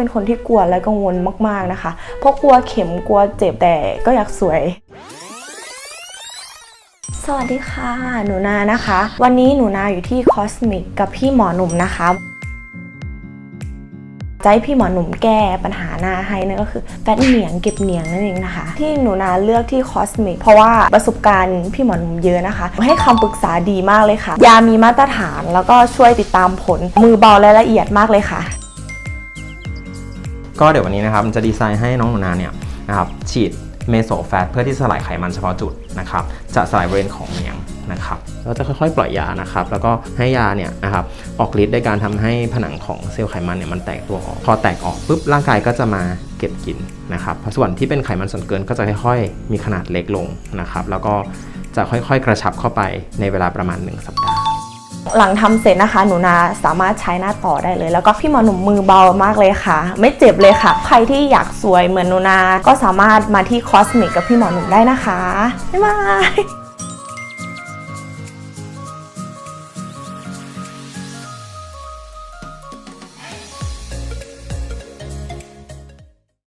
เป็นคนที่กลัวและกังวลมาก ๆนะคะ เพราะกลัวเข็มกลัวเจ็บแต่ก็อยากสวย สวัสดีค่ะ หนูนานะคะ วันนี้หนูนาอยู่ที่คอสมิกกับพี่หมอหนุ่มนะคะจะให้พี่หมอหนุ่มแก้ปัญหาหน้าให้นั่นก็คือแฟตเหนียงเก็บเหนียงนั่นเองนะคะ ที่หนูนาเลือกที่คอสมิกเพราะว่าประสบการณ์พี่หมอหนุ่มเยอะนะคะ ให้คำปรึกษาดีมากเลยค่ะ ยามีมาตรฐานแล้วก็ช่วยติดตามผลมือเบาและละเอียดมากเลยค่ะ ก็เดี๋ยววันนี้นะครับจะดีไซน์ให้น้องหนูนาเนี่ยนะครับฉีดเมโซแฟตเพื่อที่สลายไขมันเฉพาะจุดนะครับจะสลายบริเวณของเมียงนะครับเราจะค่อยๆ ปล่อยยานะครับ แล้วก็ให้ยาเนี่ยนะครับออกฤทธิ์ในการทำให้ผนังของเซลล์ไขมันเนี่ยมันแตกตัวออก พอแตกออกปุ๊บร่างกายก็จะมาเก็บกินนะครับส่วนที่เป็นไขมันส่วนเกินก็จะค่อยๆ มีขนาดเล็กลงนะครับ แล้วก็จะค่อยๆ กระชับเข้าไปในเวลาประมาณ 1 สัปดาห์ หลังทำเสร็จนะคะ หนูนาสามารถใช้หน้าต่อได้เลย แล้วก็พี่หมอหนุ่มมือเบามากเลยค่ะ ไม่เจ็บเลยค่ะ ใครที่อยากสวยเหมือนหนูนา ก็สามารถมาที่คอสเมิกกับพี่หมอหนุ่มได้นะคะบ๊ายบาย